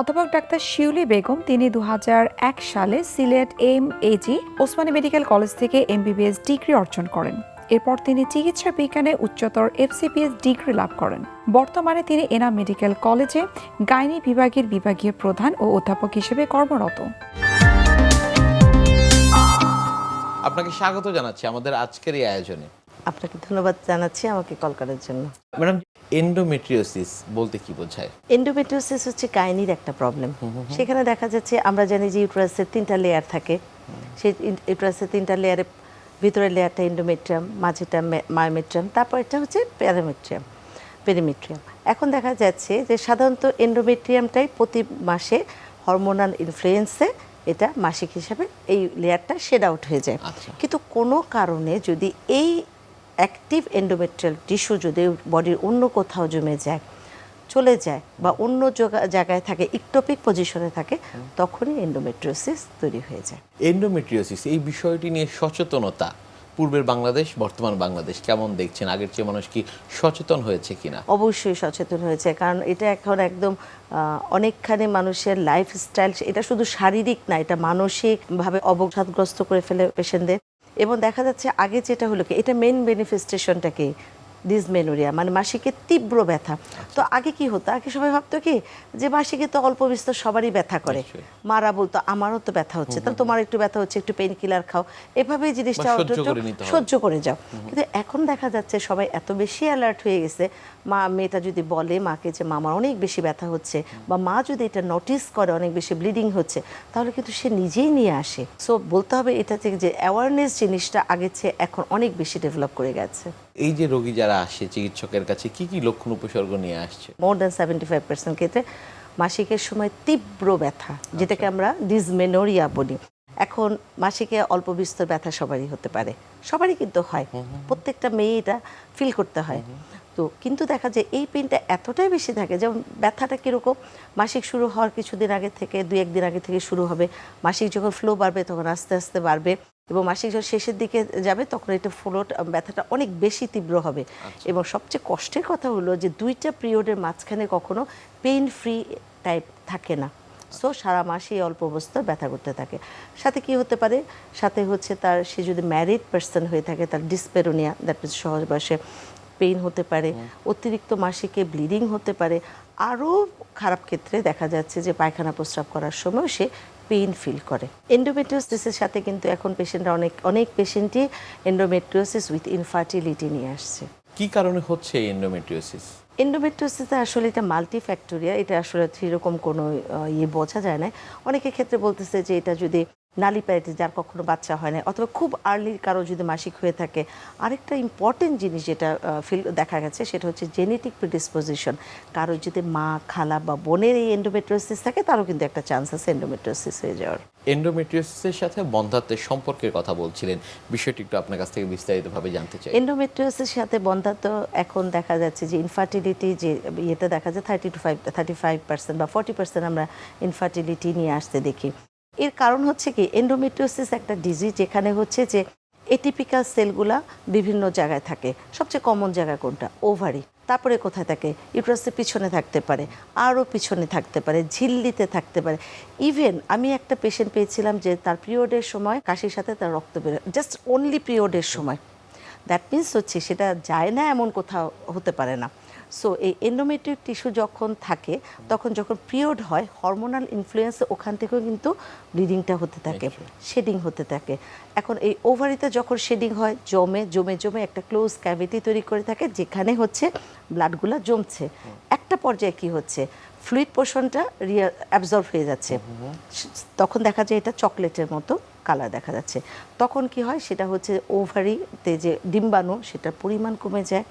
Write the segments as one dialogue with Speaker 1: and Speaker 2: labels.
Speaker 1: অধ্যাপক ডাক্তার শিউলি বেগম তিনি দুহাজার এক সালে Sylhet M A G Osmani medical college থেকে এমবিবিএস ডিগ্রি অর্জন করেন। এরপর তিনি চিকিৎসা বিজ্ঞানে উচ্চতর এফসিপিএস ডিগ্রি লাভ করেন। বর্তমানে তিনি এনাম মেডিকেল কলেজে গাইনি বিভাগের বিভাগীয় প্রধান ও অধ্যাপক হিসেবে কর্মরত।
Speaker 2: আপনাকে স্বাগত জানাচ্ছি আমাদের আজকের এই আয়োজনে।
Speaker 3: আপনাকে ধন্যবাদ জানাচ্ছি আমাকে কল করার জন্য।
Speaker 2: ম্যাডাম এন্ডোমেট্রিওসিস বলতে কি বোঝায়?
Speaker 3: এন্ডোমেট্রিওসিস হচ্ছে গাইনির একটা প্রবলেম সেখানে দেখা যাচ্ছে আমরা জানি যে ইউট্রাসের তিনটা লেয়ার থাকে। সেই ইউট্রাসের তিনটা লেয়ারে ভিতরের লেয়ারটা এন্ডোমেট্রিয়াম মাঝেটা মায়োমেট্রিয়াম তারপর এটা হচ্ছে প্যারামেট্রিয়াম পেরিমেট্রিয়াম এখন দেখা যাচ্ছে যে সাধারণত এন্ডোমেট্রিয়ামটাই প্রতি মাসে হরমোনাল ইনফ্লুয়েন্সে এটা মাসিক হিসাবে এই লেয়ারটা শেড আউট হয়ে যায়।
Speaker 2: আচ্ছা।
Speaker 3: কিন্তু কোনো কারণে যদি এই অ্যাক্টিভ এন্ডোমেট্রিয়াল টিস্যু যদি বডির অন্য কোথাও জমে যায় চলে যায় বা অন্য জায়গা- জায়গায় থাকে ইকটোপিক পজিশনে থাকে তখনই এন্ডোমেট্রিওসিস তৈরি হয়ে যায়।
Speaker 2: এন্ডোমেট্রিওসিস এই বিষয়টি নিয়ে সচেতনতা। পূর্বের বাংলাদেশ বর্তমান বাংলাদেশ কেমন দেখছেন? আগের চেয়ে মানুষ কি সচেতন হয়েছে কিনা?
Speaker 3: অবশ্যই সচেতন হয়েছে কারণ এটা এখন একদম অনেকখানি মানুষের লাইফস্টাইল এটা শুধু শারীরিক না এটা মানসিকভাবে অবসাদগ্রস্ত করে ফেলে পেশেন্টদের। এবং দেখা যাচ্ছে আগে যেটা হলো কি এটা মেন বেনিফেস্টেশনটা কি? ডিসমেনোরিয়া মানে মাসিকের তীব্র ব্যথা। তো আগে কি হতো? আগে সবাই ভাবতো কি যে মাসিকে তো অল্প বিস্তর সবারই ব্যথা করে। মারা বলতো আমারও তো ব্যথা হচ্ছে। তাহলে তোমার একটু ব্যথা হচ্ছে একটু পেইন কিলার খাও। এভাবেই জিনিসটা।
Speaker 2: সহ্য করে
Speaker 3: যাও। কিন্তু এখন দেখা যাচ্ছে সবাই এত বেশি অ্যালার্ট হয়ে গেছে মা মেয়েটা যদি বলে মাকে যে মামার অনেক বেশি ব্যথা হচ্ছে বা মা যদি এটা নোটিস করে অনেক বেশি ব্লিডিং হচ্ছে তাহলে কিন্তু সে নিজেই নিয়ে আসে। সো বলতে হবে এটা থেকে যে অ্যাওয়ারনেস জিনিসটা আগের চেয়ে এখন অনেক বেশি ডেভেলপ করে গেছে।
Speaker 2: এই যে রোগী যারা আসে চিকিৎসকের কাছে কি কি লক্ষণ উপসর্গ নিয়ে আসছে?
Speaker 3: More than seventy five percent ক্ষেত্রে মাসিকের সময় তীব্র ব্যথা যেটাকে আমরা ডিসমেনোরিয়া বলি। এখন মাসিকে অল্প বিস্তর ব্যথা সবারই হতে পারে। সবারই কিন্তু হয়। প্রত্যেকটা মেয়ে এটা ফিল করতে হয়। তো কিন্তু দেখা যায় এই পেনটা এতটাই বেশি থাকে যেমন ব্যথাটা কীরকম মাসিক শুরু হওয়ার কিছুদিন আগে থেকে দুই একদিন আগে থেকে শুরু হবে মাসিক যখন ফ্লো বাড়বে তখন আস্তে আস্তে বাড়বে এবং মাসিক যখন শেষের দিকে যাবে তখন এটা ফ্লোট ব্যথাটা অনেক বেশি তীব্র হবে। এবং সবচেয়ে কষ্টের কথা হলো যে দুইটা পিরিয়ডের মাঝখানে কখনো পেইন ফ্রি টাইপ থাকে না। সো সারা মাসে এই অল্প অবস্থায় ব্যথা করতে থাকে। সাথে কি হতে পারে? সাথে হচ্ছে তার সে যদি ম্যারিড পার্সন হয়ে থাকে তার ডিসপেরোনিয়া দ্যাট মিনস সহজ বয়সে পেইন হতে পারে অতিরিক্ত মাসিকে ব্লিডিং হতে পারে আরও খারাপ ক্ষেত্রে দেখা যাচ্ছে যে পায়খানা প্রস্রাব করার সময় সে পেইন ফিল করে। এন্ডোমেট্রিওসিসের সাথে কিন্তু এখন পেশেন্টরা অনেক অনেক পেশেন্টই এন্ডোমেট্রিওসিস উইথ ইনফার্টিলিটি নিয়ে আসছে।
Speaker 2: কি কারণে হচ্ছে এই এন্ডোমেট্রিওসিস
Speaker 3: এন্ডোমেট্রিওসিসে আসলে এটা মাল্টিফ্যাক্টোরিয়া এটা আসলে সেরকম কোনো ইয়ে বোঝা যায় না। অনেকের ক্ষেত্রে বলতেছে যে এটা যদি নালি প্যারাইটিস যার কখনো বাচ্চা হয় না অথবা খুব আর্লি কারও যদি মাসিক হয়ে থাকে আরেকটা ইম্পর্টেন্ট জিনিস যেটা ফিল দেখা গেছে সেটা হচ্ছে জেনেটিক প্রিডিসপোজিশন কারও যদি মা খালা বা বোনের এই এন্ডোমেট্রিওসিস থাকে তারও কিন্তু একটা চান্স আছে এন্ডোমেট্রিওসিস হয়ে যাওয়ার।
Speaker 2: এন্ডোমেট্রিওসিসের সাথে বন্ধাত্বের সম্পর্কের কথা বলছিলেন। বিষয়টি একটু আপনার কাছ থেকে বিস্তারিতভাবে জানতে চাই।
Speaker 3: এন্ডোমেট্রিওসিসের সাথে বন্ধাত্ম এখন দেখা যাচ্ছে যে ইনফার্টিলিটি যে ইয়েতে দেখা যায় thirty two five thirty five percent বা ফর্টি পার্সেন্ট আমরা ইনফার্টিলিটি নিয়ে আসতে দেখি। এর কারণ হচ্ছে কি এন্ডোমেট্রিওসিস একটা ডিজিজ যেখানে হচ্ছে যে এটিপিক্যাল সেলগুলা বিভিন্ন জায়গায় থাকে। সবচেয়ে কমন জায়গা কোনটা? ওভারি তারপরে কোথায় থাকে? ইউট্রাসের পিছনে থাকতে পারে, আরও পিছনে থাকতে পারে, ঝিল্লিতে থাকতে পারে। ইভেন আমি একটা পেশেন্ট পেয়েছিলাম যে তার পিরিয়ডের সময় কাশির সাথে তার রক্ত বেরোয় জাস্ট অনলি পিরিয়ডের সময়। দ্যাট মিন্স হচ্ছে সেটা যায় না এমন কোথাও হতে পারে না। সো এই এন্ডোমেট্রিক টিস্যু যখন থাকে তখন যখন পিরিয়ড হয় হরমোনাল ইনফ্লুয়েন্স ওখান থেকেও কিন্তু ব্লিডিংটা হতে থাকে শেডিং হতে থাকে। এখন এই ওভারিতে যখন শেডিং হয় জমে জমে জমে একটা ক্লোজ ক্যাভিটি তৈরি করে থাকে যেখানে হচ্ছে ব্লাডগুলো জমছে। একটা পর্যায়ে কি হচ্ছে? ফ্লুইড পোর্শনটা রিয়া অ্যাবজর্ব হয়ে যাচ্ছে। তখন দেখা যায় এটা চকলেটের মতো কালার দেখা যাচ্ছে। তখন কি হয়? সেটা হচ্ছে ওভারিতে যে ডিম্বাণু সেটার পরিমাণ কমে যায়।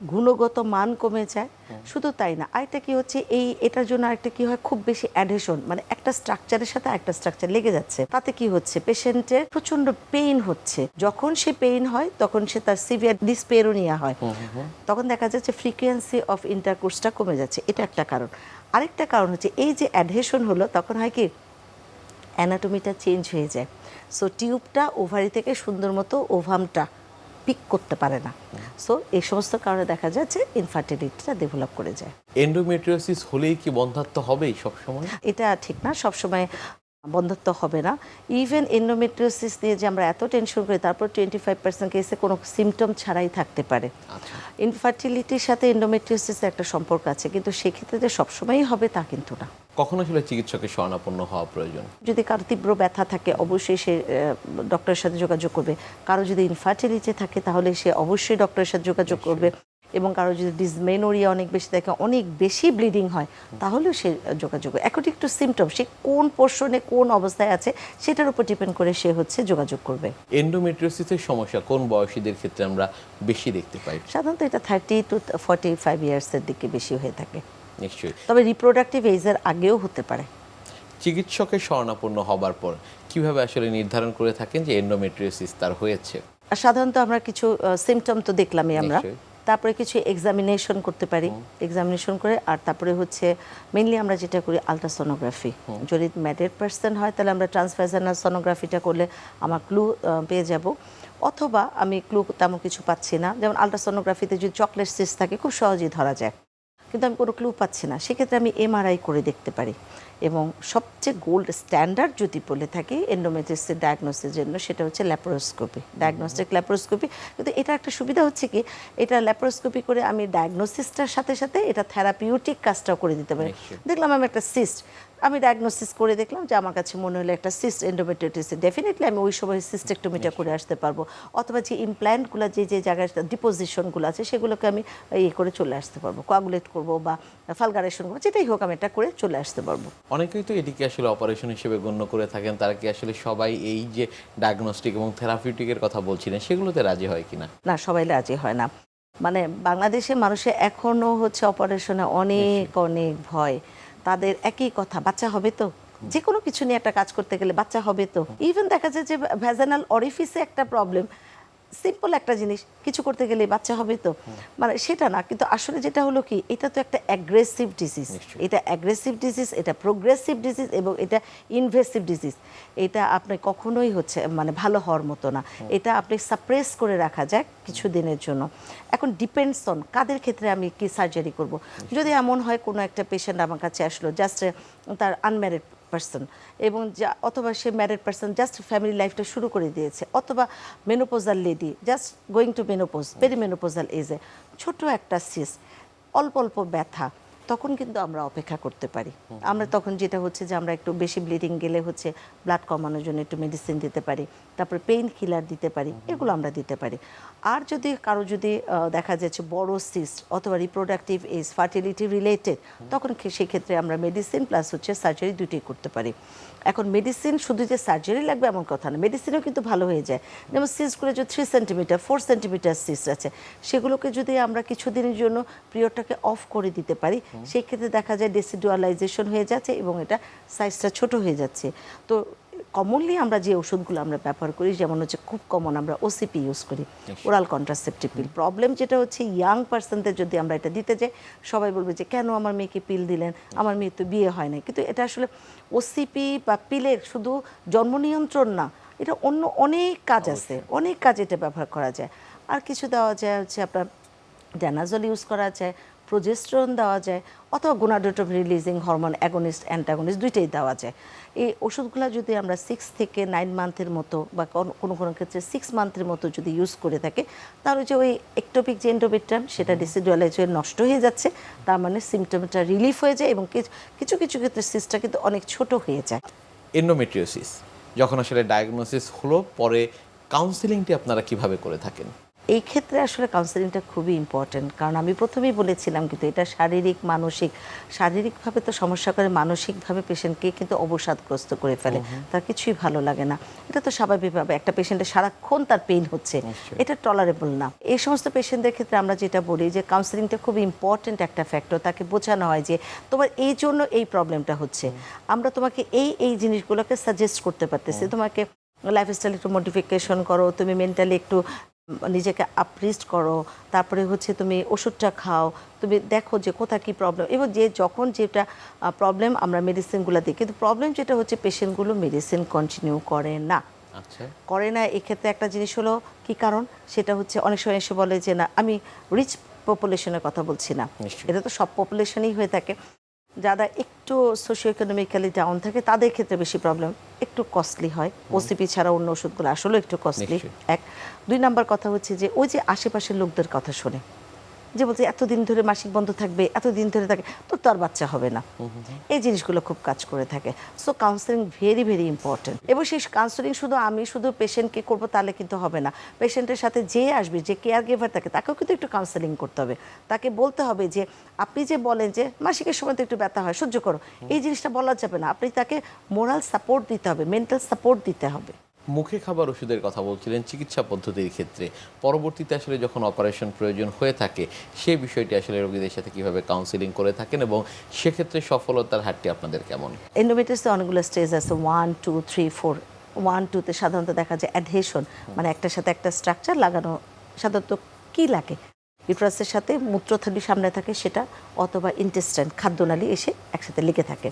Speaker 3: গুণগত মান কমে যায়। শুধু তাই না আরেকটা কি হচ্ছে এই এটার জন্য আরেকটা কি হয় খুব বেশি অ্যাডহেশন মানে একটা স্ট্রাকচারের সাথে একটা স্ট্রাকচার লেগে যাচ্ছে। তাতে কি হচ্ছে পেশেন্টের প্রচণ্ড পেইন হচ্ছে। যখন সে পেইন হয় তখন সে তার সিভিয়ার ডিসপেরোনিয়া হয়। তখন দেখা যাচ্ছে ফ্রিকোয়েন্সি অফ ইন্টারকোর্সটা কমে যাচ্ছে। এটা একটা কারণ। আরেকটা কারণ হচ্ছে এই যে অ্যাডহেশন হলো তখন হয় কি অ্যানাটমিটা চেঞ্জ হয়ে যায়। সো টিউবটা ওভারি থেকে সুন্দর মতো ওভামটা পিক করতে পারে না। সো এই সমস্ত কারণে দেখা যায় যে ইনফার্টিলিটিটা ডেভেলপ করে যায়।
Speaker 2: এন্ডোমেট্রিওসিস হলেই কি বন্ধাত্ম হবেই সবসময়?
Speaker 3: এটা ঠিক না। সবসময় বন্ধত্ব হবে না। ইভেন এন্ডোমেট্রিওসিস নিয়ে যে আমরা এত টেনশন করি তারপর টোয়েন্টি ফাইভ পার্সেন্ট কেসে কোনো সিমটম ছাড়াই থাকতে পারে।
Speaker 2: আচ্ছা।
Speaker 3: ইনফার্টিলিটির সাথে এন্ডোমেট্রিওসিসের একটা সম্পর্ক আছে কিন্তু সেক্ষেত্রে যে সবসময়ই হবে তা কিন্তু না।
Speaker 2: কখন আসলে চিকিৎসকের শরণাপন্ন হওয়া প্রয়োজন?
Speaker 3: যদি কারও তীব্র ব্যথা থাকে অবশ্যই সে ডক্টরের সাথে যোগাযোগ করবে। কারও যদি ইনফার্টিলিটি থাকে তাহলে সে অবশ্যই ডক্টরের সাথে যোগাযোগ করবে। এবং কারও যদি ডিসমেনোরিয়া অনেক বেশি থাকে অনেক বেশি ব্লিডিং হয় তাহলেও সে যোগাযোগ এখন একটু সিমটম সে কোন পোর্শনে কোন অবস্থায় আছে সেটার উপর ডিপেন্ড করে সে হচ্ছে যোগাযোগ করবে।
Speaker 2: এন্ডোমেট্রিওসিসের সমস্যা কোন বয়সীদের ক্ষেত্রে আমরা বেশি দেখতে পাই?
Speaker 3: সাধারণত এটা থার্টি টু ফর্টি ফাইভ ইয়ার্সের দিকে বেশি হয়ে থাকে।
Speaker 2: নিশ্চয়ই।
Speaker 3: তবে রিপ্রোডাক্টিভ এজের আগেও হতে পারে।
Speaker 2: চিকিৎসকের শরণাপন্ন হবার পর কীভাবে আসলে নির্ধারণ করে থাকেন যে এন্ডোমেট্রিওসিস তার হয়েছে?
Speaker 3: সাধারণত আমরা কিছু সিমটম তো দেখলামই আমরা। তারপরে কিছু এক্সামিনেশন করতে পারি। এক্সামিনেশন করে আর তারপরে হচ্ছে মেনলি আমরা যেটা করি আলট্রাসোনোগ্রাফি যদি ম্যাডেড পার্সন হয় তাহলে আমরা ট্রান্সফাইজানাল সোনোগ্রাফিটা করলে আমার ক্লু পেয়ে যাব। অথবা আমি ক্লু তেমন কিছু পাচ্ছি না। যেমন আলট্রাসোনোগ্রাফিতে যদি চকলেট সিস থাকে খুব সহজেই ধরা যায়। কিন্তু আমি কোনো ক্লু পাচ্ছি না। সেক্ষেত্রে আমি এমআরআই করে দেখতে পারি। এবং সবচেয়ে গোল্ড স্ট্যান্ডার্ড যদি বলে থাকি এন্ডোমেট্রিসের ডায়াগনোসিসের জন্য সেটা হচ্ছে ল্যাপারোস্কোপি ডায়াগনস্টিক ল্যাপারোস্কোপি কিন্তু এটা একটা সুবিধা হচ্ছে কি এটা ল্যাপারোস্কোপি করে আমি ডায়াগনোসিসটার সাথে সাথে এটা থেরাপিউটিক কাজটাও করে দিতে পারি। দেখলাম আমি একটা সিস্ট আমি ডায়াগনোসিস করে দেখলাম যে আমার কাছে মনে হলো একটা সিস্ট এন্ডোমেট্রিটিস ডেফিনেটলি আমি ওই সময় সিস্টেক্টমিটা করে আসতে পারব। অথবা যে ইমপ্ল্যান্টগুলো যে যে জায়গায় ডিপোজিশনগুলো আছে সেগুলোকে আমি ইয়ে করে চলে আসতে পারব কোয়াগুলেট করব বা ফালগারেশন করব যেটাই হোক আমি এটা করে চলে আসতে পারব।
Speaker 2: অনেকেই তো এটিকে আসলে অপারেশন হিসেবে গণ্য করে থাকেন। তারা কি আসলে সবাই এই যে ডায়াগনস্টিক এবং থেরাপিউটিকের কথা বলছিলেন সেগুলোতে রাজি হয় কিনা
Speaker 3: না? সবাই রাজি হয় না। মানে বাংলাদেশে মানুষের এখনও হচ্ছে অপারেশনে অনেক অনেক ভয়। তাদের একই কথা বাচ্চা হবে তো? যে কোনো কিছু নিয়ে একটা কাজ করতে গেলে বাচ্চা হবে তো? ইভেন দেখা যায় যে ভ্যাজানাল অরিফিসে একটা প্রবলেম সিম্পল একটা জিনিস কিছু করতে গেলে বাচ্চা হবে তো। মানে সেটা না কিন্তু আসলে যেটা হলো কি এটা তো একটা অ্যাগ্রেসিভ ডিজিজ এটা অ্যাগ্রেসিভ ডিজিজ এটা প্রোগ্রেসিভ ডিজিজ এবং এটা ইনভেসিভ ডিজিজ এটা আপনি কখনোই হচ্ছে মানে ভালো হওয়ার মতো না। এটা আপনি সাপ্রেস করে রাখা যায় কিছু দিনের জন্য। এখন ডিপেন্ডস অন কাদের ক্ষেত্রে আমি কি সার্জারি করব। যদি এমন হয় কোনো একটা পেশেন্ট আমার কাছে আসলো জাস্ট তার আনম্যারিড পার্সন এবং যা, অথবা সে ম্যারেড পার্সন জাস্ট ফ্যামিলি লাইফটা শুরু করে দিয়েছে, অথবা menopausal lady just going to menopause peri menopausal এজে ছোট একটা সিস অল্প অল্প ব্যথা। তখন কিন্তু আমরা অপেক্ষা করতে পারি। আমরা তখন যেটা হচ্ছে যে আমরা একটু বেশি ব্লিডিং গেলে হচ্ছে ব্লাড কমানোর জন্য একটু মেডিসিন দিতে পারি তারপরে পেইন কিলার দিতে পারি এগুলো আমরা দিতে পারি। আর যদি কারও যদি দেখা যাচ্ছে বড় সিস্ট অথবা রিপ্রোডাক্টিভ এজ ফার্টিলিটি রিলেটেড তখন সেক্ষেত্রে আমরা মেডিসিন প্লাস হচ্ছে সার্জারি দুটোই করতে পারি। এখন মেডিসিন শুধু যে সার্জারি লাগবে এমন কথা না মেডিসিনও কিন্তু ভালো হয়ে যায়। যেমন সিস্টগুলো যে three centimetre four centimetre cyst আছে সেগুলোকে যদি আমরা কিছুদিনের জন্য পিরিয়ডটাকে অফ করে দিতে পারি সেই ক্ষেত্রে দেখা যায় ডেসিডুয়ালাইজেশন হয়ে যাচ্ছে এবং এটা সাইজটা ছোট হয়ে যাচ্ছে। তো কমনলি আমরা যে ওষুধগুলো আমরা ব্যবহার করি যেমন হচ্ছে খুব কমন আমরা ওসিপি ইউজ করি ওরাল কন্ট্রাসেপটিভ পিল প্রবলেম যেটা হচ্ছে ইয়াং পার্সনদের যদি আমরা এটা দিতে যাই সবাই বলবে যে কেন আমার মেয়েকে পিল দিলেন? আমার মেয়ে তো বিয়ে হয় না কিন্তু এটা আসলে ওসিপি বা পিলের শুধু জন্ম নিয়ন্ত্রণ না এটা অন্য অনেক কাজ আছে। অনেক কাজ এটা ব্যবহার করা যায়। আর কিছু দেওয়া যায় হচ্ছে আপনার ড্যানাজল ইউজ করা যায় প্রোজেস্ট্রন দেওয়া যায় অথবা gonadotropin releasing hormone agonist antagonist দুইটাই দেওয়া যায়। এই ওষুধগুলো যদি আমরা সিক্স থেকে নাইন মান্থের মতো বা কোন- কোনো কোনো ক্ষেত্রে সিক্স মান্থের মতো যদি ইউজ করে থাকে তাহলে যে ওই একটোপিক যে এন্ডোমেট্রাম সেটা ডিসিডুয়ালাইজ হয়ে নষ্ট হয়ে যাচ্ছে তার মানে সিমটমটা রিলিফ হয়ে যায় এবং কিছু কিছু কিছু ক্ষেত্রে সিসটা কিন্তু অনেক ছোট হয়ে যায়।
Speaker 2: এন্ডোমেট্রিওসিস যখন আসলে ডায়াগনোসিস হলো পরে কাউন্সিলিংটি আপনারা কীভাবে করে থাকেন?
Speaker 3: এই ক্ষেত্রে আসলে কাউন্সেলিংটা খুবই ইম্পর্টেন্ট কারণ আমি প্রথমেই বলেছিলাম কিন্তু এটা শারীরিক মানসিক শারীরিকভাবে তো সমস্যা করে মানসিকভাবে পেশেন্টকে কিন্তু অবসাদগ্রস্ত করে ফেলে তার কিছুই ভালো লাগে না। এটা তো স্বাভাবিকভাবে একটা পেশেন্টের সারাক্ষণ তার পেইন হচ্ছে এটা টলারেবল না। এই সমস্ত পেশেন্টদের ক্ষেত্রে আমরা যেটা বলি যে কাউন্সেলিংটা খুব ইম্পর্টেন্ট একটা ফ্যাক্টর তাকে বোঝানো হয় যে তোমার এই জন্য এই প্রবলেমটা হচ্ছে। আমরা তোমাকে এই এই জিনিসগুলোকে সাজেস্ট করতে পারতেছি তোমাকে লাইফস্টাইল একটু মডিফিকেশন করো তুমি মেন্টালি একটু নিজেকে আপরিস্ট করো তারপরে হচ্ছে তুমি ওষুধটা খাও তুমি দেখো যে কোথায় কী প্রবলেম এবং যে যখন যেটা প্রবলেম আমরা মেডিসিনগুলো দিই কিন্তু প্রবলেম যেটা হচ্ছে পেশেন্টগুলো মেডিসিন কন্টিনিউ করে না।
Speaker 2: আচ্ছা।
Speaker 3: করে না এক্ষেত্রে একটা জিনিস হলো কি কারণ? সেটা হচ্ছে অনেক সময় এসে বলে যে না আমি রিচ পপুলেশনের কথা বলছি না। এটা তো সব পপুলেশনেই হয়ে থাকে। যারা একটু সোশিও ইকোনমিক্যালি ডাউন থাকে তাদের ক্ষেত্রে বেশি প্রবলেম একটু কস্টলি হয়। ওসিপি ছাড়া অন্য ওষুধগুলো আসলে একটু কস্টলি এক। দুই নাম্বার কথা হচ্ছে যে ওই যে আশেপাশের লোকদের কথা শোনে যে বলছে এতদিন ধরে মাসিক বন্ধ থাকবে এতদিন ধরে থাকে। তো তার বাচ্চা হবে না। এই জিনিসগুলো খুব কাজ করে থাকে। So counselling very very important এবং সেই কাউন্সেলিং শুধু আমি শুধু পেশেন্টকে করব তাহলে কিন্তু হবে না। পেশেন্টের সাথে যে আসবে যে কেয়ার গিভার থাকে তাকেও কিন্তু একটু কাউন্সেলিং করতে হবে। তাকে বলতে হবে যে আপনি যে বলেন যে মাসিকের সময় তো একটু ব্যথা হয় সহ্য করো। এই জিনিসটা বলা যাবে না। আপনি তাকে মোরাল সাপোর্ট দিতে হবে মেন্টাল সাপোর্ট দিতে হবে।
Speaker 2: মুখে খাবার ওষুধের কথা বলছিলেন চিকিৎসা পদ্ধতির ক্ষেত্রে। পরবর্তীতে আসলে যখন অপারেশন প্রয়োজন হয়ে থাকে, সে বিষয়টি আসলে রোগীদের সাথে কীভাবে কাউন্সিলিং করে থাকেন এবং সেক্ষেত্রে সফলতার হারটি আপনাদের কেমন?
Speaker 3: এন্ডোমেট্রিসে অনেকগুলো স্টেজ আছে। One two three four one টুতে সাধারণত দেখা যায় অ্যাডহেশন মানে একটার সাথে একটা স্ট্রাকচার লাগানো। সাধারণত কী লাগে? ইউট্রাসের সাথে মূত্রথলি সামনে থাকে সেটা অথবা ইন্টেস্টাইন খাদ্যনালী এসে একসাথে লেগে থাকে।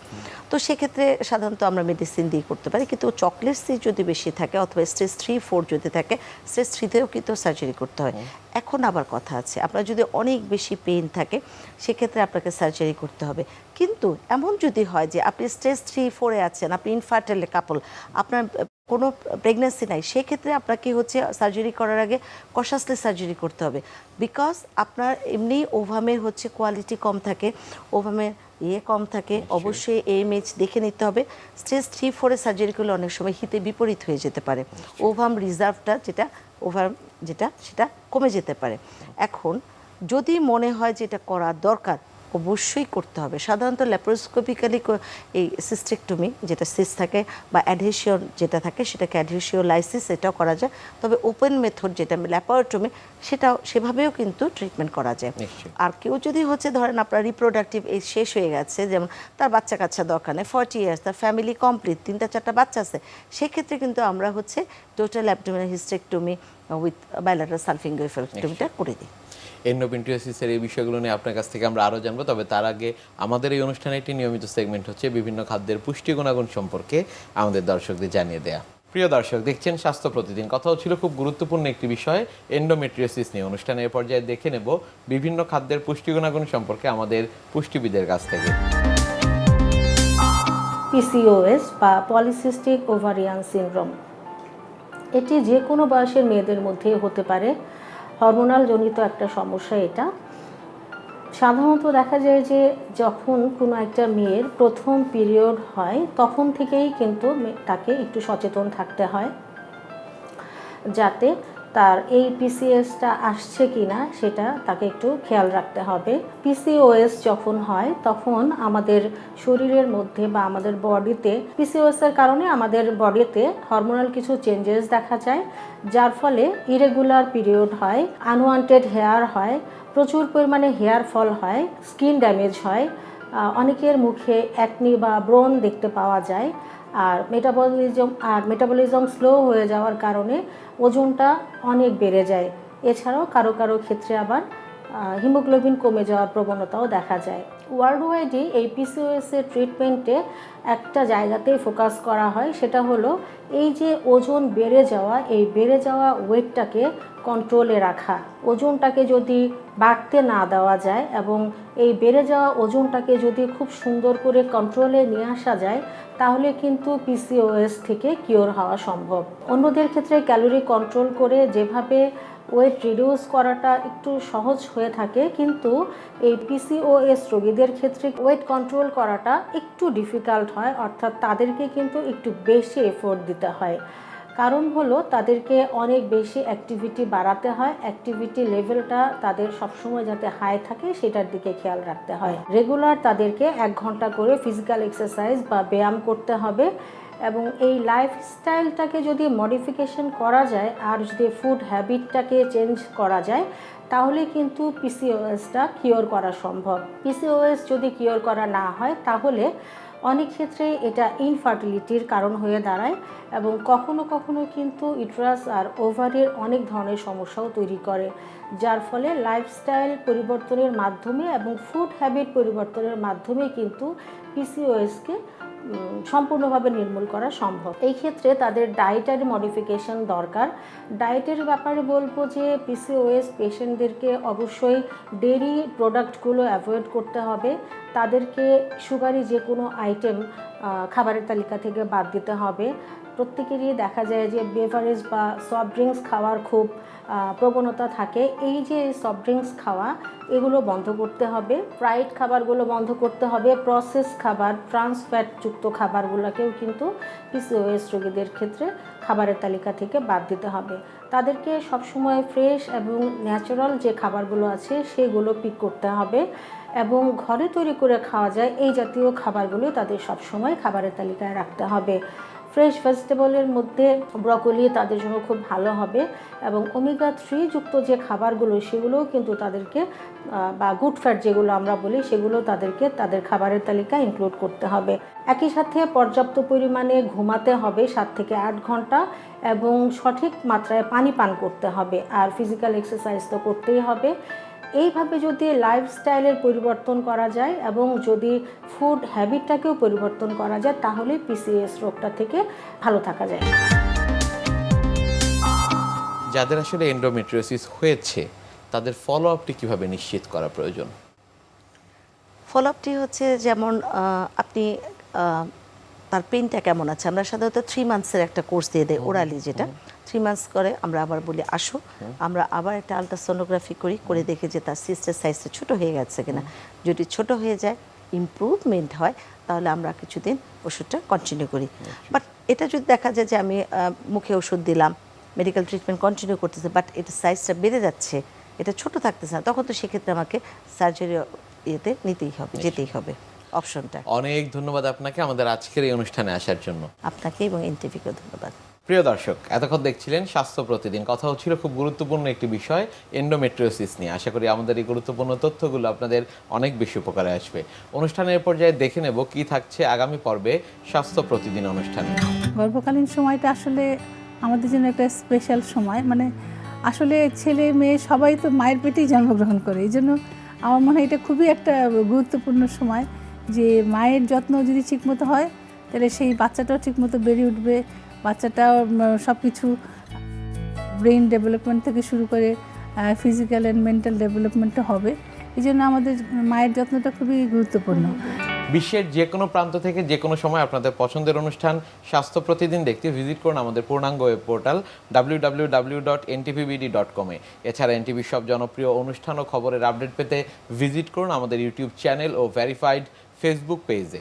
Speaker 3: তো সেক্ষেত্রে সাধারণত আমরা মেডিসিন দিয়ে করতে পারি। কিন্তু চকলেট সি যদি বেশি থাকে অথবা স্টেজ থ্রি ফোর যদি থাকে স্টেজ থ্রিতেও কিন্তু সার্জারি করতে হয়। এখন আবার কথা আছে, আপনার যদি অনেক বেশি পেইন থাকে, সেক্ষেত্রে আপনাকে সার্জারি করতে হবে। কিন্তু এমন যদি হয় যে আপনি স্টেজ থ্রি ফোরে আছেন, আপনি ইনফার্টাইল কাপল আপনার কোনো প্রেগনেন্সি নাই সেক্ষেত্রে আপনাকে হচ্ছে সার্জারি করার আগে কশাসলি সার্জারি করতে হবে। বিকজ আপনার এমনি ওভামের হচ্ছে কোয়ালিটি কম থাকে ওভামের ইয়ে কম থাকে অবশ্যই এমএইচ দেখে নিতে হবে। স্টেজ থ্রি ফোরে সার্জারি করলে অনেক সময় হিতে বিপরীত হয়ে যেতে পারে। ওভাম রিজার্ভটা যেটা ওভার যেটা সেটা কমে যেতে পারে। এখন যদি মনে হয় যে এটা করা দরকার অবশ্যই করতে হবে। সাধারণত ল্যাপারোস্কোপিক্যালি এই সিস্টেকটমি যেটা সিস থাকে বা অ্যাডহেশিয়ন যেটা থাকে সেটাকে অ্যাডহেশিওলাইসিস এটাও করা যায়। তবে ওপেন মেথড যেটা ল্যাপারোটমি সেটাও সেভাবেও কিন্তু ট্রিটমেন্ট করা যায়। আর কেউ যদি হচ্ছে ধরেন আপনার রিপ্রোডাক্টিভ এই শেষ হয়ে গেছে যেমন তার বাচ্চা কাচ্চা দরকার নেই ফর্টি ইয়ার্স তার ফ্যামিলি কমপ্লিট তিনটা চারটা বাচ্চা আছে সেক্ষেত্রে কিন্তু আমরা হচ্ছে total abdominal hysterectomy with bilateral সালফিঙ্গোফেক্টমিটা করে দিই।
Speaker 2: এন্ডোপেন্ট্রিওসিসের এই বিষয়গুলো নিয়ে আপনার কাছ থেকে আমরা আরও জানব। তবে তার আগে আমাদের এই অনুষ্ঠানে একটি নিয়মিত সেগমেন্ট হচ্ছে বিভিন্ন খাদ্যের পুষ্টি গুণাগুণ সম্পর্কে আমাদের দর্শকদের জানিয়ে দেয়া। প্রিয় দর্শক, দেখছেন স্বাস্থ্য প্রতিদিন কথাও ছিল খুব গুরুত্বপূর্ণ একটি বিষয় এন্ডোমেট্রিওসিস নিয়ে। অনুষ্ঠানে এ পর্যায়ে দেখে নেব বিভিন্ন খাদ্যের পুষ্টি গুণাগুণ সম্পর্কে আমাদের পুষ্টিবিদের কাছ থেকে।
Speaker 4: পিসিওএস বা পলিসিস্টিক ওভারিয়ান সিনড্রোম এটি যে কোনো বয়সের মেয়েদের মধ্যে হতে পারে। হরমোনাল জনিত একটা সমস্যা এটা। সাধারণত দেখা যায় যে যখন কোনো একটা মেয়ের প্রথম পিরিয়ড হয়, তখন থেকেই কিন্তু তাকে একটু সচেতন থাকতে হয়। যাতে তার এই পিসিএসটা আসছে কি না সেটা তাকে একটু খেয়াল রাখতে হবে। পিসিওএস যখন হয়, তখন আমাদের শরীরের মধ্যে বা আমাদের বডিতে পিসিওএস এর কারণে আমাদের বডিতে হরমোনাল কিছু চেঞ্জেস দেখা যায়, যার ফলে ইরেগুলার পিরিয়ড হয় আনওয়ান্টেড হেয়ার হয়, প্রচুর পরিমাণে হেয়ার ফল হয় স্কিন ড্যামেজ হয় অনেকের মুখে অ্যাকনি বা ব্রণ দেখতে পাওয়া যায়। আর মেটাবলিজম আর মেটাবলিজম স্লো হয়ে যাওয়ার কারণে ওজনটা অনেক বেড়ে যায়। এছাড়াও কারও কারও ক্ষেত্রে আবার হিমোগ্লোবিন কমে যাওয়ার প্রবণতাও দেখা যায়। ওয়ার্ল্ড ওয়াইডে এই পিসিওএস এর ট্রিটমেন্টে একটা জায়গাতেই ফোকাস করা হয়, সেটা হলো এই যে ওজন বেড়ে যাওয়া, এই বেড়ে যাওয়া ওয়েটটাকে কন্ট্রোলে রাখা। ওজনটাকে যদি বাড়তে না দেওয়া যায় এবং এই বেড়ে যাওয়া ওজনটাকে যদি খুব সুন্দর করে কন্ট্রোলে নিয়ে আসা যায়, তাহলে কিন্তু পিসিওএস থেকে কিওর হওয়া সম্ভব। অন্যদের ক্ষেত্রে ক্যালোরি কন্ট্রোল করে যেভাবে ওয়েট রিডিউস করাটা একটু সহজ হয়ে থাকে, কিন্তু এই পিসিওএস রোগীদের ক্ষেত্রে ওয়েট কন্ট্রোল করাটা একটু ডিফিকাল্ট হয়, অর্থাৎ তাদেরকে কিন্তু একটু বেশি এফোর্ট দিতে হয়। কারণ হলো তাদেরকে অনেক বেশি অ্যাক্টিভিটি বাড়াতে হয়। অ্যাক্টিভিটি লেভেলটা তাদের সবসময় যাতে হাই থাকে সেটার দিকে খেয়াল রাখতে হয়। রেগুলার তাদেরকে এক ঘণ্টা করে ফিজিক্যাল এক্সারসাইজ বা ব্যায়াম করতে হবে এবং এই লাইফস্টাইলটাকে যদি মডিফিকেশন করা যায় আর যদি ফুড হ্যাবিটটাকে চেঞ্জ করা যায়, তাহলে কিন্তু পিসিওএসটা কিওর করা সম্ভব। পিসিওএস যদি কিওর করা না হয়, তাহলে অনেক ক্ষেত্রে এটা ইনফার্টিলিটির কারণ হয়ে দাঁড়ায় এবং কখনো কখনো কিন্তু ইটরাস আর ওভারের অনেক ধরনের সমস্যাও তৈরি করে, যার ফলে লাইফস্টাইল পরিবর্তনের মাধ্যমে এবং ফুড হ্যাবিট পরিবর্তনের মাধ্যমে কিন্তু পিসিওএসকে সম্পূর্ণভাবে নির্মূল করা সম্ভব। এই ক্ষেত্রে তাদের ডায়েটারি মডিফিকেশন দরকার। ডায়েটের ব্যাপারে বলব যে পিসিওএস পেশেন্টদেরকে অবশ্যই ডেরি প্রোডাক্টগুলো অ্যাভয়েড করতে হবে। তাদেরকে সুগারি যে কোনো আইটেম খাবারের তালিকা থেকে বাদ দিতে হবে। প্রত্যেকেরই দেখা যায় যে বেভারেজ বা সফট ড্রিঙ্কস খাওয়ার খুব প্রবণতা থাকে। এই যে সফট ড্রিঙ্কস খাওয়া, এগুলো বন্ধ করতে হবে। ফ্রাইড খাবারগুলো বন্ধ করতে হবে। প্রসেস খাবার ট্রান্স ফ্যাটযুক্ত খাবারগুলোকেও কিন্তু পিসিওএস রোগীদের ক্ষেত্রে খাবারের তালিকা থেকে বাদ দিতে হবে। তাদেরকে সবসময় ফ্রেশ এবং ন্যাচারাল যে খাবারগুলো আছে, সেগুলো পিক করতে হবে এবং ঘরে তৈরি করে খাওয়া যায়। এই জাতীয় খাবারগুলো তাদের সবসময় খাবারের তালিকায় রাখতে হবে। ফ্রেশ ভেজিটেবলের মধ্যে ব্রকলি তাদের জন্য খুব ভালো হবে এবং ওমেগা থ্রি যুক্ত যে খাবারগুলো, সেগুলোও কিন্তু তাদেরকে বা গুড ফ্যাট যেগুলো আমরা বলি, সেগুলো তাদেরকে তাদের খাবারের তালিকায় ইনক্লুড করতে হবে। একই সাথে পর্যাপ্ত পরিমাণে ঘুমাতে হবে সাত থেকে আট ঘণ্টা এবং সঠিক মাত্রায় পানি পান করতে হবে। আর ফিজিক্যাল এক্সারসাইজ তো করতেই হবে। এইভাবে যদি লাইফস্টাইলের পরিবর্তন করা যায় এবং যদি ফুড হ্যাবিটটাকেও পরিবর্তন করা যায় তাহলে পিসিএস রোগটা থেকে ভালো থাকা যায়।
Speaker 2: যাদের আসলে এন্ডোমেট্রিওসিস হয়েছে তাদের ফলো আপটি কীভাবে নিশ্চিত করা প্রয়োজন?
Speaker 3: ফলো আপটি হচ্ছে যেমন আপনি তার পেনটা কেমন আছে? আমরা সাধারণত থ্রি মান্থসের একটা কোর্স দিয়ে দেয় ওরালি যেটা। থ্রি মান্থস করে আমরা আবার বলি আসো আমরা আবার একটা আলট্রাসোনোগ্রাফি করি করে দেখে যে তার সিস্টের সাইজটা ছোট হয়ে গেছে কিনা। যদি ছোট হয়ে যায় ইমপ্রুভমেন্ট হয় তাহলে আমরা কিছুদিন ওষুধটা কন্টিনিউ করি। বাট এটা যদি দেখা যায় যে আমি মুখে ওষুধ দিলাম মেডিকেল ট্রিটমেন্ট কন্টিনিউ করতেছে বাট এটা সাইজটা বেড়ে যাচ্ছে এটা ছোট থাকতেছে না তখন তো সেক্ষেত্রে আমাকে সার্জারি ইয়েতে নিতেই হবে যেতেই হবে অপশনটা
Speaker 2: অনেক ধন্যবাদ আপনাকে আমাদের আজকের এই অনুষ্ঠানে আসার জন্য।
Speaker 3: আপনাকে এবং এনটিভিকেও ধন্যবাদ।
Speaker 2: প্রিয় দর্শক, এতক্ষণ দেখছিলেন স্বাস্থ্য প্রতিদিন। কথা হচ্ছিল খুব গুরুত্বপূর্ণ একটি বিষয় এন্ডোমেট্রিওসিস নিয়ে। আশা করি আমাদের এই গুরুত্বপূর্ণ তথ্যগুলো আপনাদের অনেক বেশি উপকারে আসবে। অনুষ্ঠানের পর্যায়ে দেখে নেব কি থাকছে আগামী পর্বে স্বাস্থ্য প্রতিদিন অনুষ্ঠানে।
Speaker 5: গর্ভকালীন সময়টা আসলে আমাদের জন্য একটা স্পেশাল সময়। মানে আসলে ছেলে, মেয়ে সবাই তো মায়ের পেটেই জন্মগ্রহণ করে। এই জন্য আমার মনে হয় এটা খুবই একটা গুরুত্বপূর্ণ সময় যে মায়ের যত্ন যদি ঠিকমতো হয়, তাহলে সেই বাচ্চাটাও ঠিকমতো বেড়ে উঠবে। বাচ্চাটাও সব কিছু ব্রেন ডেভেলপমেন্ট থেকে শুরু করে ফিজিক্যাল অ্যান্ড মেন্টাল ডেভেলপমেন্টও হবে। এই জন্য আমাদের মায়ের যত্নটা খুবই গুরুত্বপূর্ণ।
Speaker 2: বিশ্বের যে কোনো প্রান্ত থেকে যে কোনো সময় আপনাদের পছন্দের অনুষ্ঠান, স্বাস্থ্য প্রতিদিন দেখতে ভিজিট করুন আমাদের পূর্ণাঙ্গ web portal W W dot dot এছাড়া এনটিভির সব জনপ্রিয় অনুষ্ঠান ও খবরের আপডেট পেতে ভিজিট করুন আমাদের ইউটিউব চ্যানেল ও ভেরিফাইড ফেসবুক পেজে